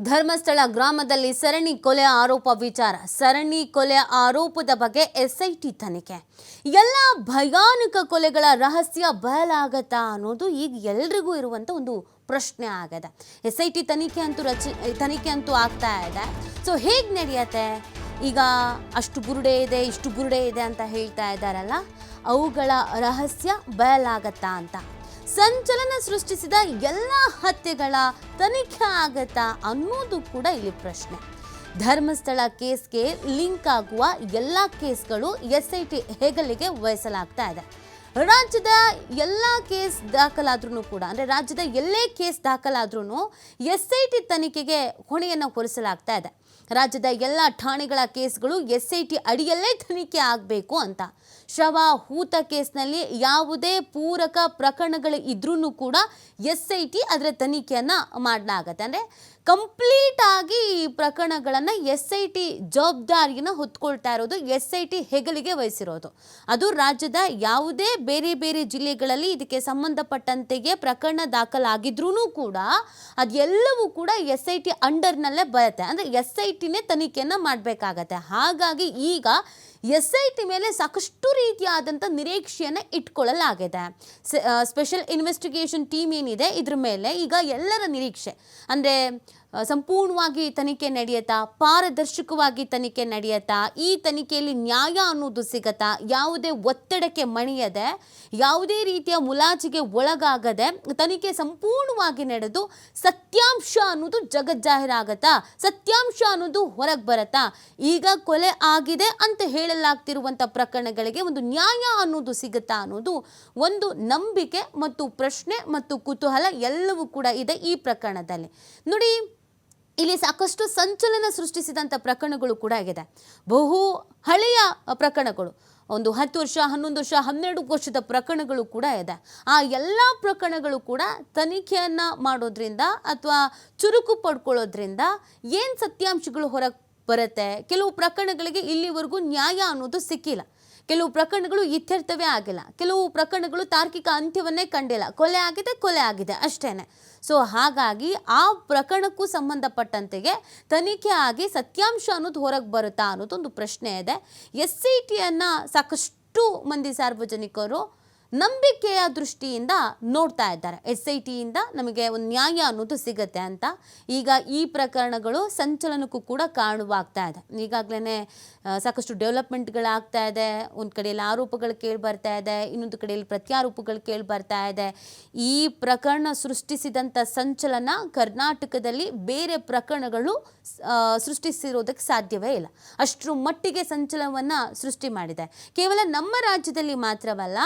ಧರ್ಮಸ್ಥಳ ಗ್ರಾಮದಲ್ಲಿ ಸರಣಿ ಕೊಲೆ ಆರೋಪ ವಿಚಾರ. ಸರಣಿ ಕೊಲೆ ಆರೋಪದ ಬಗ್ಗೆ ಎಸ್ಐಟಿ ತನಿಖೆ. ಎಲ್ಲ ಭಯಾನಕ ಕೊಲೆಗಳ ರಹಸ್ಯ ಬಯಲಾಗತ್ತಾ ಅನ್ನೋದು ಈಗ ಎಲ್ರಿಗೂ ಇರುವಂಥ ಒಂದು ಪ್ರಶ್ನೆ ಆಗಿದೆ. ಎಸ್ ಐ ಟಿ ತನಿಖೆ ಅಂತೂ ರಚ, ತನಿಖೆ ಅಂತೂ ಆಗ್ತಾ ಇದೆ. ಸೊ ಹೇಗೆ ನಡೆಯುತ್ತೆ? ಈಗ ಅಷ್ಟು ಗುರುಡೆ ಇದೆ, ಇಷ್ಟು ಗುರುಡೆ ಇದೆ ಅಂತ ಹೇಳ್ತಾ ಇದ್ದಾರಲ್ಲ, ಅವುಗಳ ರಹಸ್ಯ ಬಯಲಾಗತ್ತಾ ಅಂತ. ಸಂಚಲನ ಸೃಷ್ಟಿಸಿದ ಎಲ್ಲ ಹತ್ಯೆಗಳ ತನಿಖೆ ಆಗತ್ತಾ ಅನ್ನೋದು ಕೂಡ ಇಲ್ಲಿ ಪ್ರಶ್ನೆ. ಧರ್ಮಸ್ಥಳ ಕೇಸ್ಗೆ ಲಿಂಕ್ ಆಗುವ ಎಲ್ಲ ಕೇಸ್ಗಳು ಎಸ್ ಐ ಟಿ ಹೆಗಲಿಗೆ ವಹಿಸಲಾಗ್ತಾ ಇದೆ. ರಾಜ್ಯದ ಎಲ್ಲ ಕೇಸ್ ದಾಖಲಾದ್ರೂ ಕೂಡ, ಅಂದರೆ ರಾಜ್ಯದ ಎಲ್ಲೇ ಕೇಸ್ ದಾಖಲಾದ್ರೂ ಎಸ್ ಐ ಟಿ ತನಿಖೆಗೆ ಹೊಣೆಯನ್ನು ಹೊರಿಸಲಾಗ್ತಾ ಇದೆ. ರಾಜ್ಯದ ಎಲ್ಲ ಠಾಣೆಗಳ ಕೇಸ್ಗಳು ಎಸ್ ಐ ಟಿ ಅಡಿಯಲ್ಲೇ ತನಿಖೆ ಆಗಬೇಕು ಅಂತ. ಶವ, ಹೂತ ಕೇಸ್ನಲ್ಲಿ ಯಾವುದೇ ಪೂರಕ ಪ್ರಕರಣಗಳು ಇದ್ರೂ ಕೂಡ ಎಸ್ ಐ ಟಿ ಅದರ ತನಿಖೆಯನ್ನು ಮಾಡಲಾಗತ್ತೆ. ಅಂದರೆ ಕಂಪ್ಲೀಟ್ ಆಗಿ ಈ ಪ್ರಕರಣಗಳನ್ನು ಎಸ್ ಐ ಟಿ ಜವಾಬ್ದಾರಿಯನ್ನು ಹೊತ್ಕೊಳ್ತಾ ಇರೋದು ಎಸ್ ಐ ಟಿ ಹೆಗಲಿಗೆ ವಹಿಸಿರೋದು. ಅದು ರಾಜ್ಯದ ಯಾವುದೇ ಬೇರೆ ಬೇರೆ ಜಿಲ್ಲೆಗಳಲ್ಲಿ ಇದಕ್ಕೆ ಸಂಬಂಧಪಟ್ಟಂತೆಗೆ ಪ್ರಕರಣ ದಾಖಲಾಗಿದ್ರೂ ಕೂಡ ಅದೆಲ್ಲವೂ ಕೂಡ ಎಸ್ ಐ ಟಿ ಅಂಡರ್ನಲ್ಲೇ ಬರುತ್ತೆ. ಅಂದರೆ ಎಸ್ ಐ ಟಿನೇ ತನಿಖೆಯನ್ನು ಮಾಡಬೇಕಾಗತ್ತೆ. ಹಾಗಾಗಿ ಈಗ ಎಸ್ ಐ ಟಿ ಮೇಲೆ ಸಾಕಷ್ಟು ರೀತಿಯಾದಂಥ ನಿರೀಕ್ಷೆಯನ್ನು ಇಟ್ಕೊಳ್ಳಲಾಗಿದೆ. ಸ್ಪೆಷಲ್ ಇನ್ವೆಸ್ಟಿಗೇಷನ್ ಟೀಮ್ ಏನಿದೆ ಇದ್ರ ಮೇಲೆ ಈಗ ಎಲ್ಲರ ನಿರೀಕ್ಷೆ. ಅಂದರೆ ಸಂಪೂರ್ಣವಾಗಿ ತನಿಖೆ ನಡೆಯುತ್ತಾ, ಪಾರದರ್ಶಕವಾಗಿ ತನಿಖೆ ನಡೆಯುತ್ತಾ, ಈ ತನಿಖೆಯಲ್ಲಿ ನ್ಯಾಯ ಅನ್ನೋದು ಸಿಗತ್ತಾ, ಯಾವುದೇ ಒತ್ತಡಕ್ಕೆ ಮಣಿಯದೆ, ಯಾವುದೇ ರೀತಿಯ ಮುಲಾಜಿಗೆ ಒಳಗಾಗದೆ ತನಿಖೆ ಸಂಪೂರ್ಣವಾಗಿ ನಡೆದು ಸತ್ಯಾಂಶ ಅನ್ನೋದು ಜಗಜ್ಜಾಹೀರಾಗತ್ತಾ, ಸತ್ಯಾಂಶ ಅನ್ನೋದು ಹೊರಗೆ ಬರತ್ತಾ, ಈಗ ಕೊಲೆ ಆಗಿದೆ ಅಂತ ಹೇಳಲಾಗ್ತಿರುವಂಥ ಪ್ರಕರಣಗಳಿಗೆ ಒಂದು ನ್ಯಾಯ ಅನ್ನೋದು ಸಿಗುತ್ತಾ ಅನ್ನೋದು ಒಂದು ನಂಬಿಕೆ ಮತ್ತು ಪ್ರಶ್ನೆ ಮತ್ತು ಕುತೂಹಲ ಎಲ್ಲವೂ ಕೂಡ ಇದೆ ಈ ಪ್ರಕರಣದಲ್ಲಿ. ನೋಡಿ ಇಲ್ಲಿ ಸಾಕಷ್ಟು ಸಂಚಲನ ಸೃಷ್ಟಿಸಿದಂಥ ಪ್ರಕರಣಗಳು ಕೂಡ ಆಗಿದೆ. ಬಹು ಹಳೆಯ ಪ್ರಕರಣಗಳು, ಒಂದು ಹತ್ತು ವರ್ಷ, ಹನ್ನೊಂದು ವರ್ಷ, ಹನ್ನೆರಡು ವರ್ಷದ ಪ್ರಕರಣಗಳು ಕೂಡ ಇದೆ. ಆ ಎಲ್ಲ ಪ್ರಕರಣಗಳು ಕೂಡ ತನಿಖೆಯನ್ನು ಮಾಡೋದ್ರಿಂದ ಅಥವಾ ಚುರುಕು ಪಡ್ಕೊಳ್ಳೋದ್ರಿಂದ ಏನು ಸತ್ಯಾಂಶಗಳು ಹೊರಗೆ ಬರುತ್ತೆ. ಕೆಲವು ಪ್ರಕರಣಗಳಿಗೆ ಇಲ್ಲಿವರೆಗೂ ನ್ಯಾಯ ಅನ್ನೋದು ಸಿಕ್ಕಿಲ್ಲ. ಕೆಲವು ಪ್ರಕರಣಗಳು ಇತ್ಯರ್ಥವೇ ಆಗಿಲ್ಲ. ಕೆಲವು ಪ್ರಕರಣಗಳು ತಾರ್ಕಿಕ ಅಂತ್ಯವನ್ನೇ ಕಂಡಿಲ್ಲ. ಕೊಲೆ ಆಗಿದೆ ಕೊಲೆ ಆಗಿದೆ ಅಷ್ಟೇ ಸೊ ಹಾಗಾಗಿ ಆ ಪ್ರಕರಣಕ್ಕೂ ಸಂಬಂಧಪಟ್ಟಂತೆಗೆ ತನಿಖೆ ಆಗಿ ಸತ್ಯಾಂಶ ಅನ್ನೋದು ಹೊರಗೆ ಬರುತ್ತಾ ಅನ್ನೋದು ಒಂದು ಪ್ರಶ್ನೆ ಇದೆ. ಎಸ್ ಸಿ ಟಿಯನ್ನು ಸಾಕಷ್ಟು ಮಂದಿ ಸಾರ್ವಜನಿಕರು ನಂಬಿಕೆಯ ದೃಷ್ಟಿಯಿಂದ ನೋಡ್ತಾ ಇದ್ದಾರೆ. ಎಸ್ ಐ ಟಿಯಿಂದ ನಮಗೆ ಒಂದು ನ್ಯಾಯ ಅನ್ನೋದು ಸಿಗುತ್ತೆ ಅಂತ. ಈಗ ಈ ಪ್ರಕರಣಗಳು ಸಂಚಲನಕ್ಕೂ ಕೂಡ ಕಾರಣವಾಗ್ತಾ ಇದೆ. ಈಗಾಗಲೇ ಸಾಕಷ್ಟು ಡೆವಲಪ್ಮೆಂಟ್ಗಳಾಗ್ತಾ ಇದೆ. ಒಂದು ಕಡೆಯಲ್ಲಿ ಆರೋಪಗಳು ಕೇಳಿ ಬರ್ತಾ ಇದೆ. ಇನ್ನೊಂದು ಕಡೆಯಲ್ಲಿ ಪ್ರತ್ಯಾರೋಪಗಳು ಕೇಳಿ ಬರ್ತಾ ಇದೆ. ಈ ಪ್ರಕರಣ ಸೃಷ್ಟಿಸಿದಂಥ ಸಂಚಲನ ಕರ್ನಾಟಕದಲ್ಲಿ ಬೇರೆ ಪ್ರಕರಣಗಳು ಸೃಷ್ಟಿಸಿರೋದಕ್ಕೆ ಸಾಧ್ಯವೇ ಇಲ್ಲ. ಅಷ್ಟರ ಮಟ್ಟಿಗೆ ಸಂಚಲನವನ್ನು ಸೃಷ್ಟಿ ಮಾಡಿದೆ. ಕೇವಲ ನಮ್ಮ ರಾಜ್ಯದಲ್ಲಿ ಮಾತ್ರವಲ್ಲ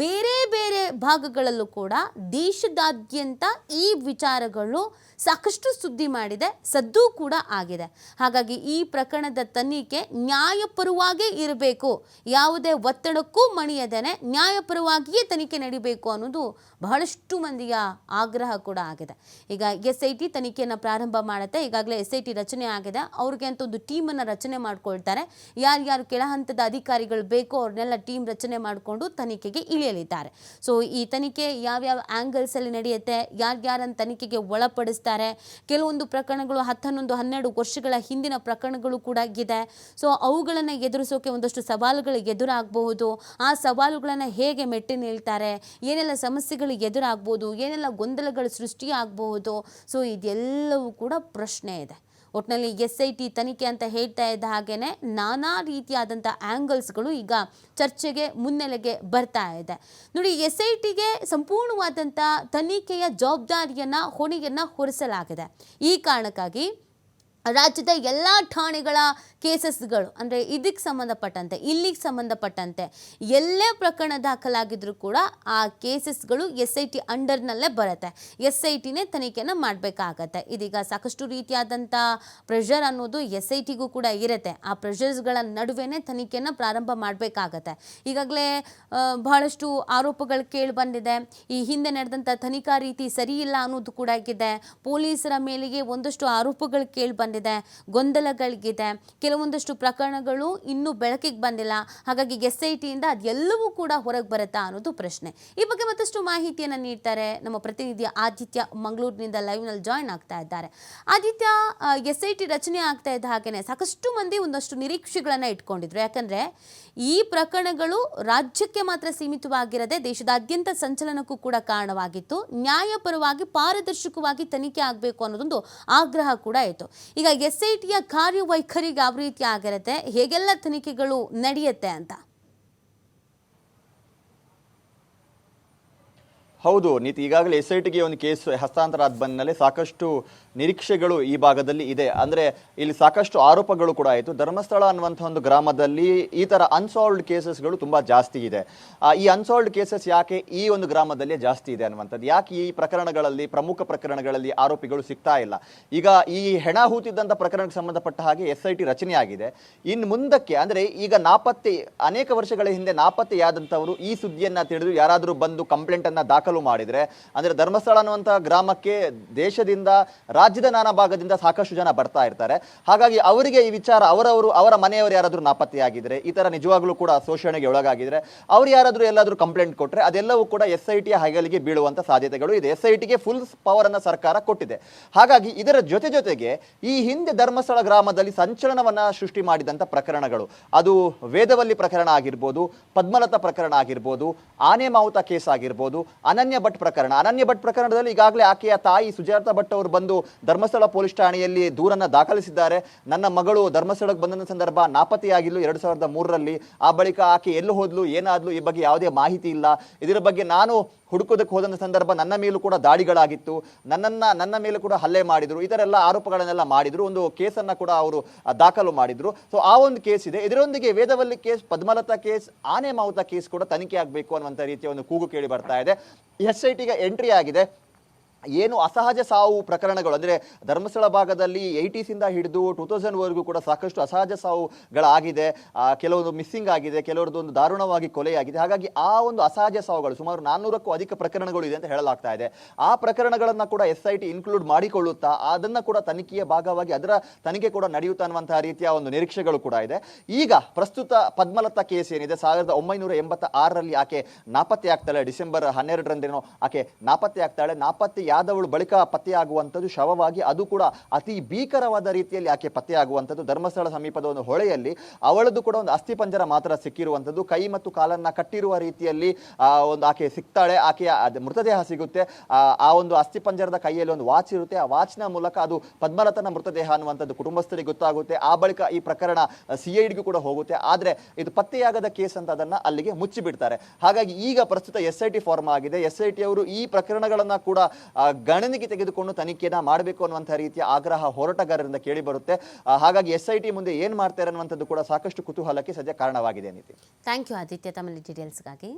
ಬೇರೆ ಬೇರೆ ಭಾಗಗಳಲ್ಲೂ ಕೂಡ ದೇಶದಾದ್ಯಂತ ಈ ವಿಚಾರಗಳು ಸಾಕಷ್ಟು ಸುದ್ದಿ ಮಾಡಿದೆ, ಸದ್ದು ಕೂಡ ಆಗಿದೆ. ಹಾಗಾಗಿ ಈ ಪ್ರಕರಣದ ತನಿಖೆ ನ್ಯಾಯಪರವಾಗೇ ಇರಬೇಕು. ಯಾವುದೇ ಒತ್ತಡಕ್ಕೂ ಮಣಿಯದೇನೆ ನ್ಯಾಯಪರವಾಗಿಯೇ ತನಿಖೆ ನಡೀಬೇಕು ಅನ್ನೋದು ಬಹಳಷ್ಟು ಮಂದಿಯ ಆಗ್ರಹ ಕೂಡ ಆಗಿದೆ. ಈಗ ಎಸ್ ಐ ಟಿ ತನಿಖೆಯನ್ನು ಪ್ರಾರಂಭ ಮಾಡುತ್ತೆ, ಈಗಾಗಲೇ ಎಸ್ ಐ ಟಿ ರಚನೆ ಆಗಿದೆ. ಅವ್ರಿಗೆ ಅಂತ ಒಂದು ಟೀಮನ್ನು ರಚನೆ ಮಾಡ್ಕೊಳ್ತಾರೆ. ಯಾರ್ಯಾರು ಕೆಳ ಹಂತದ ಅಧಿಕಾರಿಗಳು ಬೇಕೋ ಅವ್ರನ್ನೆಲ್ಲ ಟೀಮ್ ರಚನೆ ಮಾಡಿಕೊಂಡು ತನಿಖೆಗೆ ಇಳಿಯಲಿದ್ದಾರೆ ಸೊ ಈ ತನಿಖೆ ಯಾವ್ಯಾವ ಆ್ಯಂಗಲ್ಸಲ್ಲಿ ನಡೆಯುತ್ತೆ, ಯಾರ್ಯಾರನ್ನು ತನಿಖೆಗೆ ಒಳಪಡಿಸ್ತಾರೆ, ಕೆಲವೊಂದು ಪ್ರಕರಣಗಳು ಹತ್ತನ್ನೊಂದು ಹನ್ನೆರಡು ವರ್ಷಗಳ ಹಿಂದಿನ ಪ್ರಕರಣಗಳು ಕೂಡ ಇದೆ. ಸೊ ಅವುಗಳನ್ನು ಎದುರಿಸೋಕೆ ಒಂದಷ್ಟು ಸವಾಲುಗಳು ಎದುರಾಗಬಹುದು. ಆ ಸವಾಲುಗಳನ್ನು ಹೇಗೆ ಮೆಟ್ಟಿ ನಿಲ್ತಾರೆ, ಏನೆಲ್ಲ ಸಮಸ್ಯೆಗಳು ಎದುರಾಗ್ಬೋದು, ಏನೆಲ್ಲ ಗೊಂದಲಗಳು ಸೃಷ್ಟಿಯಾಗಬಹುದು. ಸೊ ಇದೆಲ್ಲವೂ ಕೂಡ ಪ್ರಶ್ನೆ ಇದೆ. ಒಟ್ಟಿನಲ್ಲಿ ಎಸ್ ಐ ಟಿ ತನಿಖೆ ಅಂತ ಹೇಳ್ತಾ ಇದ್ದ ಹಾಗೇನೆ ನಾನಾ ರೀತಿಯಾದಂಥ ಆ್ಯಂಗಲ್ಸ್ಗಳು ಈಗ ಚರ್ಚೆಗೆ ಮುನ್ನೆಲೆಗೆ ಬರ್ತಾ ಇದೆ. ನೋಡಿ ಎಸ್ ಐ ಟಿಗೆ ಸಂಪೂರ್ಣವಾದಂಥ ತನಿಖೆಯ ಜವಾಬ್ದಾರಿಯನ್ನು ಹೊಣೆಯನ್ನು ಹೊರಿಸಲಾಗಿದೆ. ಈ ಕಾರಣಕ್ಕಾಗಿ ರಾಜ್ಯದ ಎಲ್ಲ ಠಾಣೆಗಳ ಕೇಸಸ್ಗಳು, ಅಂದರೆ ಇದಕ್ಕೆ ಸಂಬಂಧಪಟ್ಟಂತೆ, ಇಲ್ಲಿಗೆ ಸಂಬಂಧಪಟ್ಟಂತೆ ಎಲ್ಲೇ ಪ್ರಕರಣ ದಾಖಲಾಗಿದ್ರೂ ಕೂಡ ಆ ಕೇಸಸ್ಗಳು ಎಸ್ ಐ ಟಿ ಅಂಡರ್ನಲ್ಲೇ ಬರುತ್ತೆ. ಎಸ್ ಐ ಟಿನೇ ತನಿಖೆನ ಮಾಡಬೇಕಾಗತ್ತೆ. ಇದೀಗ ಸಾಕಷ್ಟು ರೀತಿಯಾದಂಥ ಪ್ರೆಷರ್ ಅನ್ನೋದು ಎಸ್ ಐ ಟಿಗೂ ಕೂಡ ಇರುತ್ತೆ. ಆ ಪ್ರೆಷರ್ಸ್ಗಳ ನಡುವೆನೇ ತನಿಖೆನ ಪ್ರಾರಂಭ ಮಾಡಬೇಕಾಗತ್ತೆ. ಈಗಾಗಲೇ ಬಹಳಷ್ಟು ಆರೋಪಗಳು ಕೇಳಿ ಬಂದಿದೆ ಈ ಹಿಂದೆ ನಡೆದಂಥ ತನಿಖಾ ರೀತಿ ಸರಿ ಇಲ್ಲ ಅನ್ನೋದು ಕೂಡ ಇದೆ ಪೊಲೀಸರ ಮೇಲೆಗೆ ಒಂದಷ್ಟು ಆರೋಪಗಳು ಕೇಳಿ ಬಂದಿದೆ ಕಂಡಿದೆ ಗೊಂದಲಗಳಿಗಿದೆ. ಕೆಲವೊಂದಷ್ಟು ಪ್ರಕರಣಗಳು ಇನ್ನೂ ಬೆಳಕಿಗೆ ಬಂದಿಲ್ಲ. ಹಾಗಾಗಿ ಎಸ್ ಐ ಟಿಯಿಂದ ಅದೆಲ್ಲವೂ ಕೂಡ ಹೊರಗೆ ಬರುತ್ತಾ ಅನ್ನೋದು ಪ್ರಶ್ನೆ. ಈ ಬಗ್ಗೆ ಮತ್ತಷ್ಟು ಮಾಹಿತಿಯನ್ನು ನೀಡ್ತಾರೆ ನಮ್ಮ ಪ್ರತಿನಿಧಿ ಆದಿತ್ಯ ಮಂಗಳೂರಿನಿಂದ ಲೈವ್ನಲ್ಲಿ ಜಾಯ್ನ್ ಆಗ್ತಾ ಇದ್ದಾರೆ. ಆದಿತ್ಯ ಎಸ್ ಐ ಟಿ ರಚನೆ ಆಗ್ತಾ ಇದ್ದ ಹಾಗೆಯೇ ಸಾಕಷ್ಟು ಮಂದಿ ಒಂದಷ್ಟು ನಿರೀಕ್ಷೆಗಳನ್ನು ಇಟ್ಕೊಂಡಿದ್ರು. ಯಾಕಂದ್ರೆ ಈ ಪ್ರಕರಣಗಳು ರಾಜ್ಯಕ್ಕೆ ಮಾತ್ರ ಸೀಮಿತವಾಗಿರದೆ ದೇಶದಾದ್ಯಂತ ಸಂಚಲನಕ್ಕೂ ಕೂಡ ಕಾರಣವಾಗಿತ್ತು. ನ್ಯಾಯಪರವಾಗಿ ಪಾರದರ್ಶಕವಾಗಿ ತನಿಖೆ ಆಗಬೇಕು ಅನ್ನೋದೊಂದು ಆಗ್ರಹ ಕೂಡ ಇತ್ತು. ಈಗ ಎಸ್ ಐ ಟಿಯ ಕಾರ್ಯವೈಖರಿಗೆ ಯಾವ ರೀತಿ ಆಗಿರುತ್ತೆ ಹೇಗೆಲ್ಲ ತನಿಖೆಗಳು ನಡೆಯುತ್ತೆ ಅಂತ. ಹೌದು, ನೀತಿ ಈಗಾಗಲೇ ಎಸ್ ಐ ಟಿಗೆ ಒಂದು ಕೇಸ್ ಹಸ್ತಾಂತರ ಆದ ಬಂದಮೇಲೆ ಸಾಕಷ್ಟು ನಿರೀಕ್ಷೆಗಳು ಈ ಭಾಗದಲ್ಲಿ ಇದೆ. ಅಂದರೆ ಇಲ್ಲಿ ಸಾಕಷ್ಟು ಆರೋಪಗಳು ಕೂಡ ಆಯಿತು. ಧರ್ಮಸ್ಥಳ ಅನ್ನುವಂಥ ಒಂದು ಗ್ರಾಮದಲ್ಲಿ ಈ ಥರ ಅನ್ಸಾಲ್ವ್ಡ್ ಕೇಸಸ್ಗಳು ತುಂಬ ಜಾಸ್ತಿ ಇದೆ. ಈ ಅನ್ಸಾಲ್ವ್ಡ್ ಕೇಸಸ್ ಯಾಕೆ ಈ ಒಂದು ಗ್ರಾಮದಲ್ಲಿ ಜಾಸ್ತಿ ಇದೆ ಅನ್ನುವಂಥದ್ದು? ಯಾಕೆ ಈ ಪ್ರಕರಣಗಳಲ್ಲಿ, ಪ್ರಮುಖ ಪ್ರಕರಣಗಳಲ್ಲಿ ಆರೋಪಿಗಳು ಸಿಗ್ತಾ ಇಲ್ಲ? ಈಗ ಈ ಹೆಣ ಹೂತಿದ್ದಂಥ ಪ್ರಕರಣಕ್ಕೆ ಸಂಬಂಧಪಟ್ಟ ಹಾಗೆ ಎಸ್ ಐ ಟಿ ರಚನೆಯಾಗಿದೆ. ಇನ್ನು ಮುಂದಕ್ಕೆ, ಅಂದರೆ ಈಗ ನಾಪತ್ತೆ, ಅನೇಕ ವರ್ಷಗಳ ಹಿಂದೆ ನಾಪತ್ತೆಯಾದಂಥವರು ಈ ಸುದ್ದಿಯನ್ನು ತಿಳಿದು ಯಾರಾದರೂ ಬಂದು ಕಂಪ್ಲೇಂಟನ್ನು ಅನ್ನ ದಾಖಲು ಮಾಡಿದ್ರೆ. ಅಂದ್ರೆ ಧರ್ಮಸ್ಥಳ ಅನ್ನುವಂಥ ಗ್ರಾಮಕ್ಕೆ ದೇಶದಿಂದ ರಾಜ್ಯದ ನಾನಾ ಭಾಗದಿಂದ ಸಾಕಷ್ಟು ಜನ ಬರ್ತಾ ಇರ್ತಾರೆ. ಹಾಗಾಗಿ ಅವರಿಗೆ ಈ ವಿಚಾರ ಅವರವರು, ಅವರ ಮನೆಯವರು ಯಾರಾದರೂ ನಾಪತ್ತೆಯಾಗಿದ್ರೆ, ಈ ಥರ ನಿಜವಾಗ್ಲೂ ಕೂಡ ಶೋಷಣೆಗೆ ಒಳಗಾಗಿದ್ರೆ, ಅವ್ರು ಯಾರಾದರೂ ಎಲ್ಲಾದರೂ ಕಂಪ್ಲೇಂಟ್ ಕೊಟ್ರೆ ಅದೆಲ್ಲವೂ ಕೂಡ ಎಸ್ ಐ ಟಿಯ ಹಗಲಿಗೆ ಬೀಳುವಂಥ ಸಾಧ್ಯತೆಗಳು ಇದೆ. ಎಸ್ ಐ ಟಿಗೆ ಫುಲ್ ಪವರ್ ಅನ್ನ ಸರ್ಕಾರ ಕೊಟ್ಟಿದೆ. ಹಾಗಾಗಿ ಇದರ ಜೊತೆ ಜೊತೆಗೆ ಈ ಹಿಂದೆ ಧರ್ಮಸ್ಥಳ ಗ್ರಾಮದಲ್ಲಿ ಸಂಚಲನವನ್ನ ಸೃಷ್ಟಿ ಮಾಡಿದಂಥ ಪ್ರಕರಣಗಳು. ಅದು ವೇದವಲ್ಲಿ ಪ್ರಕರಣ ಆಗಿರ್ಬೋದು, ಪದ್ಮಲತಾ ಪ್ರಕರಣ ಆಗಿರ್ಬೋದು ಆನೆ ಮಾವುತ ಕೇಸ್ ಆಗಿರ್ಬೋದು, ಅನನ್ಯ ಭಟ್ ಪ್ರಕರಣ. ಅನನ್ಯ ಭಟ್ ಪ್ರಕರಣದಲ್ಲಿ ಈಗಾಗಲೇ ಆಕೆಯ ತಾಯಿ ಸುಜಾತ ಭಟ್ ಅವರು ಬಂದು ಧರ್ಮಸ್ಥಳ ಪೊಲೀಸ್ ಠಾಣೆಯಲ್ಲಿ ದೂರನ್ನು ದಾಖಲಿಸಿದ್ದಾರೆ. ನನ್ನ ಮಗಳು ಧರ್ಮಸ್ಥಳಕ್ಕೆ ಬಂದ ಸಂದರ್ಭ ನಾಪತ್ತೆಯಾಗಿಲ್ಲ ಎರಡು ಸಾವಿರದ ಮೂರರಲ್ಲಿ. ಆ ಬಳಿಕ ಆಕೆ ಎಲ್ಲಿ ಹೋದ್ಲು, ಏನಾದ್ಲು, ಈ ಬಗ್ಗೆ ಯಾವುದೇ ಮಾಹಿತಿ ಇಲ್ಲ. ಇದರ ಬಗ್ಗೆ ನಾನು ಹುಡುಕೋದಕ್ಕೆ ಹೋದಂಥ ಸಂದರ್ಭ ನನ್ನ ಮೇಲೂ ಕೂಡ ದಾಳಿಗಳಾಗಿತ್ತು. ನನ್ನನ್ನು, ನನ್ನ ಮೇಲೆ ಕೂಡ ಹಲ್ಲೆ ಮಾಡಿದರು. ಎಲ್ಲ ಆರೋಪಗಳನ್ನೆಲ್ಲ ಮಾಡಿದರು. ಒಂದು ಕೇಸನ್ನು ಕೂಡ ಅವರು ದಾಖಲು ಮಾಡಿದರು. ಸೊ ಆ ಒಂದು ಕೇಸ್ ಇದೆ. ಇದರೊಂದಿಗೆ ವೇದವಲ್ಲಿ ಕೇಸ್, ಪದ್ಮಲತಾ ಕೇಸ್ ಆನೆ ಮಾವುತ ಕೇಸ್ ಕೂಡ ತನಿಖೆ ಆಗಬೇಕು ಅನ್ನುವಂಥ ರೀತಿಯ ಒಂದು ಕೂಗು ಕೇಳಿ ಬರ್ತಾ ಇದೆ. ಎಸ್ ಐ ಟಿಗೆ ಎಂಟ್ರಿ ಆಗಿದೆ. ಏನು ಅಸಹಜ ಸಾವು ಪ್ರಕರಣಗಳು? ಅಂದರೆ ಧರ್ಮಸ್ಥಳ ಭಾಗದಲ್ಲಿ ಏಯ್ಟೀಸಿಂದ ಹಿಡಿದು ಟೂ ತೌಸಂಡ್ವರೆಗೂ ಕೂಡ ಸಾಕಷ್ಟು ಅಸಹಜ ಸಾವುಗಳಾಗಿದೆ. ಕೆಲವೊಂದು ಮಿಸ್ಸಿಂಗ್ ಆಗಿದೆ, ಕೆಲವರದ್ದು ಒಂದು ದಾರುಣವಾಗಿ ಕೊಲೆಯಾಗಿದೆ. ಹಾಗಾಗಿ ಆ ಒಂದು ಅಸಹಜ ಸಾವುಗಳು ಸುಮಾರು ನಾನ್ನೂರಕ್ಕೂ ಅಧಿಕ ಪ್ರಕರಣಗಳು ಇದೆ ಅಂತ ಹೇಳಲಾಗ್ತಾ ಇದೆ. ಆ ಪ್ರಕರಣಗಳನ್ನು ಕೂಡ ಎಸ್ ಐ ಟಿ ಇನ್ಕ್ಲೂಡ್ ಮಾಡಿಕೊಳ್ಳುತ್ತಾ ಅದನ್ನು ಕೂಡ ತನಿಖೆಯ ಭಾಗವಾಗಿ ಅದರ ತನಿಖೆ ಕೂಡ ನಡೆಯುತ್ತಾ ಅನ್ನುವಂತಹ ರೀತಿಯ ಒಂದು ನಿರೀಕ್ಷೆಗಳು ಕೂಡ ಇದೆ. ಈಗ ಪ್ರಸ್ತುತ ಪದ್ಮಲತಾ ಕೇಸ್ ಏನಿದೆ, ಸಾವಿರದ ಒಂಬೈನೂರ ಎಂಬತ್ತ ಆರರಲ್ಲಿ ಆಕೆ ನಾಪತ್ತೆ ಆಗ್ತಾಳೆ ಡಿಸೆಂಬರ್ ಹನ್ನೆರಡರಂದೇನೋ ಆಕೆ ನಾಪತ್ತೆ ಆಗ್ತಾಳೆ ನಾಪತ್ತೆಯಾದವಳು ಬಳಿಕ ಪತ್ತೆಯಾಗುವಂಥದ್ದು ಶವವಾಗಿ ಅದು ಕೂಡ ಅತಿ ಭೀಕರವಾದ ರೀತಿಯಲ್ಲಿ ಆಕೆ ಪತ್ತೆಯಾಗುವಂಥದ್ದು. ಧರ್ಮಸ್ಥಳ ಸಮೀಪದ ಒಂದು ಹೊಳೆಯಲ್ಲಿ ಅವಳದು ಕೂಡ ಒಂದು ಅಸ್ಥಿಪಂಜರ ಮಾತ್ರ ಸಿಕ್ಕಿರುವಂಥದ್ದು. ಕೈ ಮತ್ತು ಕಾಲನ್ನು ಕಟ್ಟಿರುವ ರೀತಿಯಲ್ಲಿ ಒಂದು ಆಕೆ ಸಿಗ್ತಾಳೆ ಆಕೆಯ ಮೃತದೇಹ ಸಿಗುತ್ತೆ. ಆ, ಒಂದು ಅಸ್ಥಿಪಂಜರದ ಕೈಯಲ್ಲಿ ಒಂದು ವಾಚ್ ಇರುತ್ತೆ. ಆ ವಾಚ್ನ ಮೂಲಕ ಅದು ಪದ್ಮರಥನ ಮೃತದೇಹ ಅನ್ನುವಂಥದ್ದು ಕುಟುಂಬಸ್ಥರಿಗೆ ಗೊತ್ತಾಗುತ್ತೆ. ಆ ಬಳಿಕ ಈ ಪ್ರಕರಣ ಸಿ ಐ ಕೂಡ ಹೋಗುತ್ತೆ. ಆದರೆ ಇದು ಪತ್ತೆಯಾಗದ ಕೇಸ್ ಅಂತ ಅದನ್ನು ಅಲ್ಲಿಗೆ ಮುಚ್ಚಿಬಿಡ್ತಾರೆ. ಹಾಗಾಗಿ ಈಗ ಪ್ರಸ್ತುತ ಎಸ್ ಐ ಟಿ ಫಾರ್ಮ್ ಆಗಿದೆ. ಎಸ್ ಐ ಟಿ ಅವರು ಈ ಪ್ರಕರಣಗಳನ್ನು ಕೂಡ ಗಣನೆಗೆ ತೆಗೆದುಕೊಂಡು ತನಿಖೆಯನ್ನು ಮಾಡಬೇಕು ಅನ್ನುವಂಥ ರೀತಿಯ ಆಗ್ರಹ ಹೋರಾಟಗಾರರಿಂದ ಕೇಳಿ ಬರುತ್ತೆ. ಹಾಗಾಗಿ ಎಸ್ ಐ ಟಿ ಮುಂದೆ ಏನು ಮಾಡ್ತಾರೆ ಅನ್ನುವಂಥದ್ದು ಕೂಡ ಸಾಕಷ್ಟು ಕುತೂಹಲಕ್ಕೆ ಸದ್ಯ ಕಾರಣವಾಗಿದೆ ನೀತಿ ಥ್ಯಾಂಕ್ ಯು ಆದಿತ್ಯ. ತಮ್ಮ ಡೀಟೇಲ್ಸ್ಗಾಗಿ